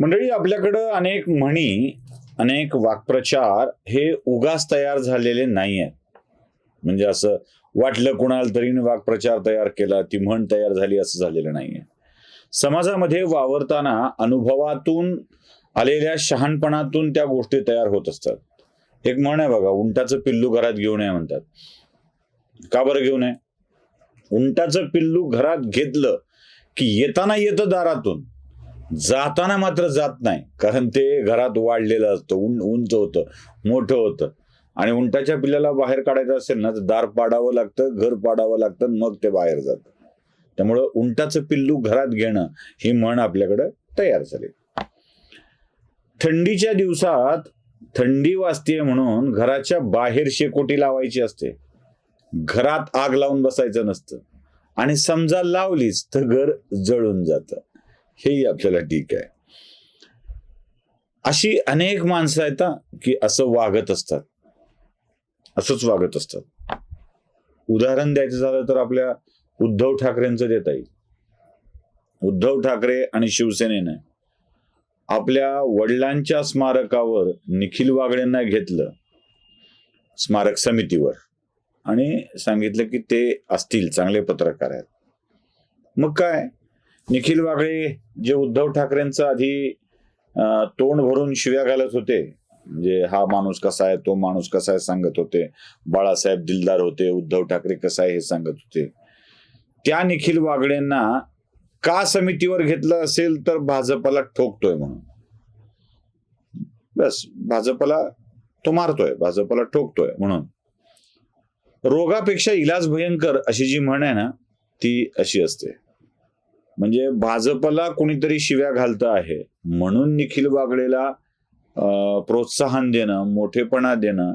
मंडळी आपल्याकडं अनेक म्हणी अनेक वाक्प्रचार हे उगास तयार झालेले नाही आहेत म्हणजे असं वाटलं कुणाला तरी वाक्प्रचार तयार केला ती म्हण तयार झाली असं झालेलं नाहीये. समाजामध्ये वावरताना अनुभवातून आलेल्या शहाणपणातून त्या गोष्टी तयार होत असतात. एक म्हण आहे बघा उंटाचं पिल्लू घरात घेऊन नये म्हणतात. का बरं घेऊन नये उंटाचं पिल्लू घरात घेतलं की येताना येतं दारातून. जाताना मात्र जात नाही. कारण ते घरात वाढलेलं असतं. उं उंच होतं. मोठं होतं. आणि उंटाच्या पिल्ल्याला बाहेर काढायचं असेल ना तर दार पाडावं लागतं घर पाडावं लागतं मग ते बाहेर जातं. त्यामुळं उंटाचं पिल्लू घरात घेणं ही म्हण आपल्याकडं तयार झाली. थंडीच्या दिवसात थंडी वाजते म्हणून घराच्या बाहेर शेकोटी लावायची असते. घरात आग लावून बसायचं नसतं. आणि समजा लावलीच तर घर जळून जातं. हेही आपल्याला ठीक आहे. अशी अनेक माणसं आहेत की असं वागत असतात. असंच वागत असतात. उदाहरण द्यायचं झालं तर आपल्या उद्धव ठाकरेंचं देता येईल उद्धव ठाकरे आणि शिवसेनेनं आपल्या वडिलांच्या स्मारकावर निखिल वागळेंना घेतलं स्मारक समितीवर. आणि सांगितलं की ते असतील चांगले पत्रकार आहेत. मग काय? निखिल वागळे जे उद्धव ठाकरेंचं आधी तोंड भरून शिव्या घालत होते म्हणजे हा माणूस कसा आहे तो माणूस कसा आहे सांगत होते बाळासाहेब दिलदार होते उद्धव ठाकरे कसा आहे हे सांगत होते. त्या निखिल वागळेंना का समितीवर घेतलं असेल तर भाजपला ठोकतोय म्हणून. बस भाजपला तो मारतोय भाजपला ठोकतोय म्हणून. रोगापेक्षा इलाज भयंकर अशी जी म्हण आहे ना ती अशी असते. म्हणजे भाजपला कुणीतरी शिव्या घालतं आहे. म्हणून निखिल बागडेला प्रोत्साहन देणं मोठेपणा देणं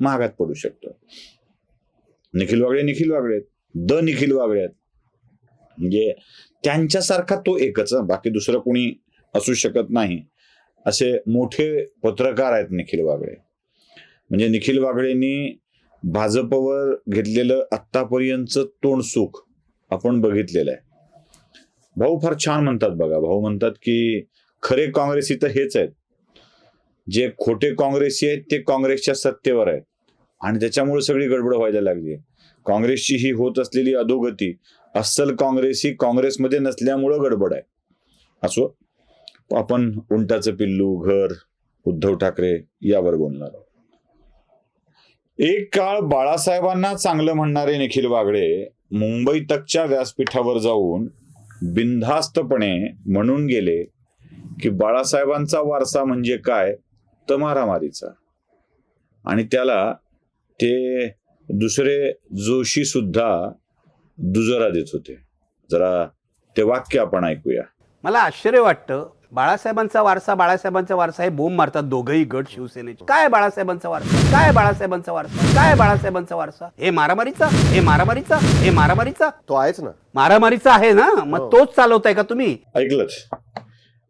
महागात पडू शकतं. निखिल वागळे निखिल वागळे आहेत. द निखिल वागळे आहेत. म्हणजे त्यांच्यासारखा तो एकच बाकी दुसरं कोणी असू शकत नाही. असे मोठे पत्रकार आहेत निखिल वागळे म्हणजे निखिल वागळेंनी भाजपवर घेतलेलं आत्तापर्यंतचं तोंड सुख आपण बघितलेलं आहे. भाऊ फार छान म्हणतात बघा. भाऊ म्हणतात की खरे काँग्रेसी तर हेच आहेत. जे खोटे काँग्रेसी आहेत ते काँग्रेसच्या सत्तेवर आहेत. आणि त्याच्यामुळे सगळी गडबड व्हायला लागली आहे. काँग्रेसची ही होत असलेली अधोगती अस्सल काँग्रेसी काँग्रेसमध्ये नसल्यामुळं गडबड आहे. असो आपण उंटाचं पिल्लू घर उद्धव ठाकरे यावर बोलणार आहोत. एक काळ बाळासाहेबांना चांगलं म्हणणारे निखिल वागळे मुंबई तकच्या व्यासपीठावर जाऊन बिनधास्तपणे म्हणून गेले की बाळासाहेबांचा वारसा म्हणजे काय? तर मारामारीचा. आणि त्याला ते दुसरे जोशी सुद्धा दुजरा देत होते. जरा ते वाक्य आपण ऐकूया. मला आश्चर्य वाटतं बाळासाहेबांचा वारसा बाळासाहेबांचा वारसा हे बोंब मारतात दोघही गट शिवसेनेचे. काय बाळासाहेबांचा वारसा? काय बाळासाहेबांचा वारसा? काय बाळासाहेबांचा वारसा? हे मारामारीचा हे मारामारीचा हे मारामारीचा. तो आहेच ना. मारामारीचा आहे ना? मग हो. तोच चालवताय का तुम्ही? ऐकलंच.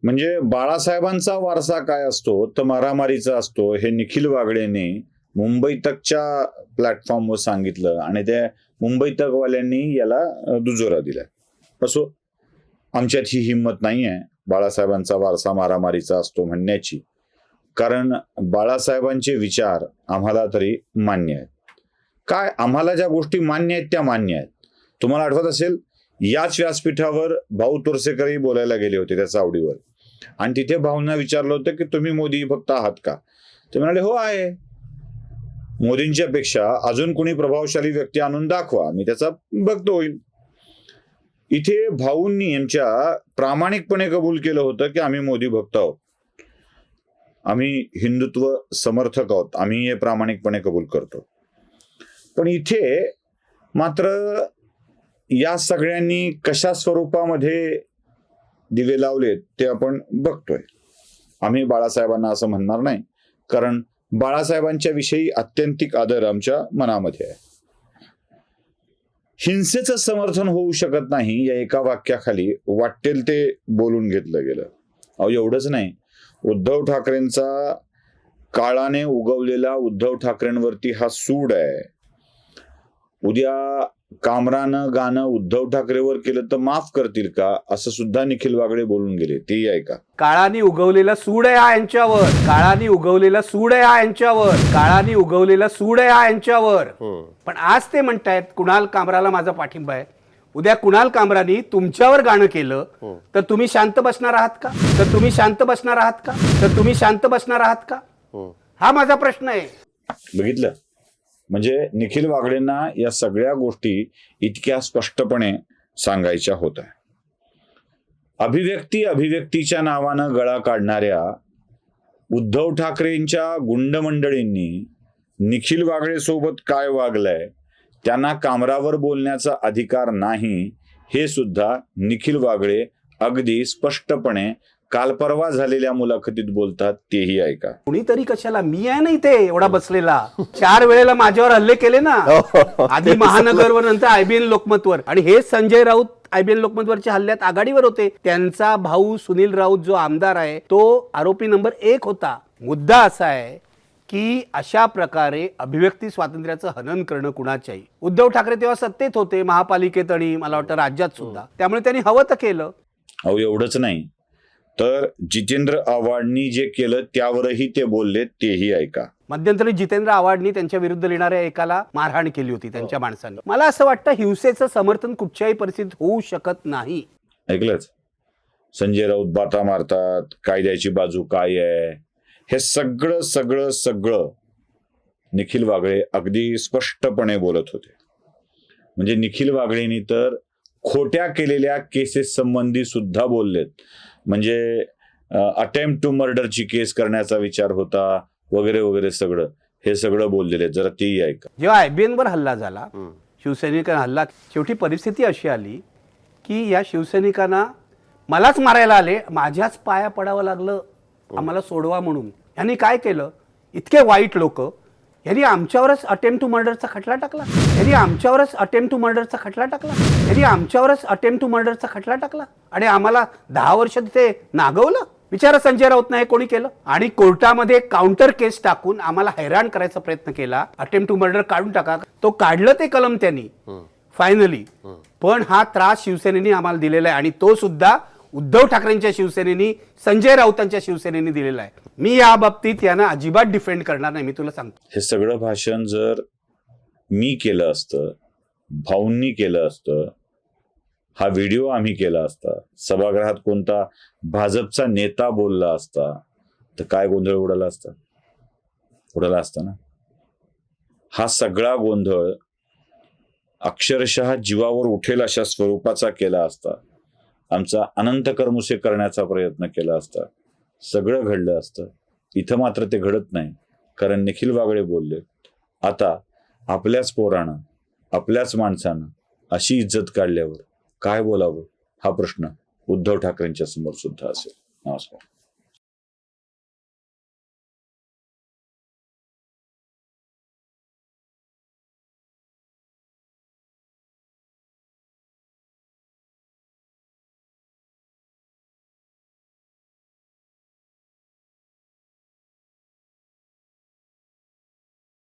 म्हणजे बाळासाहेबांचा वारसा काय असतो? तर मारामारीचा असतो. हे निखिल वागळेने मुंबई तकच्या प्लॅटफॉर्मवर सांगितलं आणि त्या मुंबई तकवाल्यांनी याला दुजोरा दिला असो आमच्यात ही हिंमत नाही आहे बाळासाहेबांचा वारसा मारामारीचा असतो म्हणण्याची. कारण बाळासाहेबांचे विचार आम्हाला तरी मान्य आहेत. काय? आम्हाला ज्या गोष्टी मान्य आहेत त्या मान्य आहेत. तुम्हाला आठवत असेल? याच व्यासपीठावर भाऊ तोरसेकरही बोलायला गेले होते त्या चावडीवर आणि तिथे भाऊंना विचारलं होतं की तुम्ही मोदी फक्त आहात का? ते म्हणाले हो आहे. मोदींच्या पेक्षा अजून कोणी प्रभावशाली व्यक्ती आणून दाखवा मी त्याचा भक्त होईल. इथे भाऊंनी यांच्या प्रामाणिकपणे कबूल केलं होतं की आम्ही मोदी भक्त आहोत. आम्ही हिंदुत्व समर्थक आहोत. आम्ही हे प्रामाणिकपणे कबूल करतो. पण इथे मात्र या सगळ्यांनी कशा स्वरूपामध्ये दिवे लावलेत ते आपण बघतोय. आम्ही बाळासाहेबांना असं म्हणणार नाही. कारण बाळासाहेबांच्या विषयी अत्यंतिक आदर आमच्या मनामध्ये आहे. हिंसेचं समर्थन होऊ शकत नाही या एका वाक्याखाली वाटेल ते बोलून घेतलं गेलं. अहो एवढंच नाही. उद्धव ठाकरेंचा काळाने उगवलेला उद्धव ठाकरेंवरती हा सूड आहे. उद्या कामरानं गाणं उद्धव ठाकरेवर केलं तर माफ करतील का? असं सुद्धा निखिल वागळे बोलून गेले. तेही ऐका. काळाने उगवलेला सूड आहे हा यांच्यावर. काळाने उगवलेला सूड आहे हा यांच्यावर. काळाने उगवलेला सूड आहे हा. यांच्यावर पण आज ते म्हणतायत कुणाल कामराला माझा पाठिंबा आहे. उद्या कुणाल कामरानी तुमच्यावर गाणं केलं तर तुम्ही शांत बसणार आहात का? तर तुम्ही शांत बसणार आहात का? तर तुम्ही शांत बसणार आहात का? हा माझा प्रश्न आहे. बघितलं? म्हणजे निखिल वागळेंना या सगळ्या गोष्टी इतक्या स्पष्टपणे सांगायच्या होत्या. अभिव्यक्ती अभिव्यक्तीच्या नावानं गळा काढणाऱ्या उद्धव ठाकरेंच्या गुंड मंडळींनी निखिल वागळे सोबत काय वागलंय त्यांना कामरावर बोलण्याचा अधिकार नाही हे सुद्धा निखिल वागळे अगदी स्पष्टपणे काल परवा झालेल्या मुलाखतीत बोलतात तेही ऐका. कुणीतरी कशाला मी आहे ना इथे एवढा बसलेला. चार वेळेला माझ्यावर हल्ले केले ना. आधी महानगरवर नंतर आयबीएन लोकमतवर. आणि हे संजय राऊत आयबीएन लोकमतवरच्या हल्ल्यात आघाडीवर होते. त्यांचा भाऊ सुनील राऊत जो आमदार आहे तो आरोपी नंबर एक होता. मुद्दा असा आहे की अशा प्रकारे अभिव्यक्ती स्वातंत्र्याचं हनन करणं कुणाच्याही. उद्धव ठाकरे तेव्हा सत्तेत होते महापालिकेत आणि मला वाटतं राज्यात सुद्धा. त्यामुळे त्यांनी हवं तर केलं. अहो एवढंच नाही. तर जितेंद्र आव्हाडनी जे केलं त्यावरही ते बोलले तेही ऐका. मध्यंतरी जितेंद्र आव्हाडनी त्यांच्या विरुद्ध लिहिणाऱ्या एकाला मारहाण केली होती त्यांच्या माणसांनी. मला असं वाटतं हिंसेचं समर्थन कुठच्याही परिस्थितीत होऊ शकत नाही. ऐकलंच? संजय राऊत बाता मारतात कायद्याची बाजू काय आहे? हे सगळं सगळं सगळं निखिल वागळे अगदी स्पष्टपणे बोलत होते. म्हणजे निखिल वागळेंनी तर खोट्या केलेल्या केसेस संबंधी सुद्धा बोललेत. म्हणजे अटेम्प्ट टू मर्डरची केस करण्याचा विचार होता वगैरे वगैरे सगळं. हे सगळं बोललेले. जरा तेही ऐका. जेव्हा आयबीएन वर हल्ला झाला शिवसैनिकांना हल्ला शेवटी परिस्थिती अशी आली की या शिवसैनिकांना मलाच मारायला आले माझ्याच पाया पडावं लागलं आम्हाला सोडवा म्हणून. यांनी काय केलं? इतके वाईट लोक यांनी आमच्यावरच अटेम्प्ट टू मर्डरचा खटला टाकला. यांनी आमच्यावरच अटेम्प्ट टू मर्डरचा खटला टाकला. यांनी आमच्यावरच अटेम्प्ट टू मर्डरचा खटला टाकला. आणि आम्हाला दहा वर्ष तिथे नागवलं. विचारा संजय राऊत हे कोणी केलं? आणि कोर्टामध्ये काउंटर केस टाकून आम्हाला हैराण करायचा प्रयत्न केला. अटेम्प्ट टू मर्डर काढून टाका. तो काढलं ते कलम त्यांनी. फायनली पण हा त्रास शिवसेनेने आम्हाला दिलेला आहे. आणि तो सुद्धा उद्धव ठाकरेंच्या शिवसेनेनी संजय राऊतांच्या शिवसेनेने दिलेला आहे. मी या बाबतीत यांना अजिबात डिफेंड करणार नाही मी तुला सांगतो. हे सगळं भाषण जर मी केलं असतं भाऊंनी केलं असतं हा व्हिडिओ आम्ही केला असता सभागृहात कोणता भाजपचा नेता बोलला असता तर काय गोंधळ उडाला असता? उडाला असता ना? हा सगळा गोंधळ अक्षरशः जीवावर उठेल अशा स्वरूपाचा केला असता. आमचा अनंत कर्मुसे करण्याचा प्रयत्न केला असता सगळं घडलं असतं. इथं मात्र ते घडत नाही कारण निखिल वागळे बोलले आता आपल्याच पोरानं आपल्याच माणसानं अशी इज्जत काढल्यावर काय बोलावं? हा प्रश्न उद्धव ठाकरेंच्या समोर सुद्धा असेल. नमस्कार.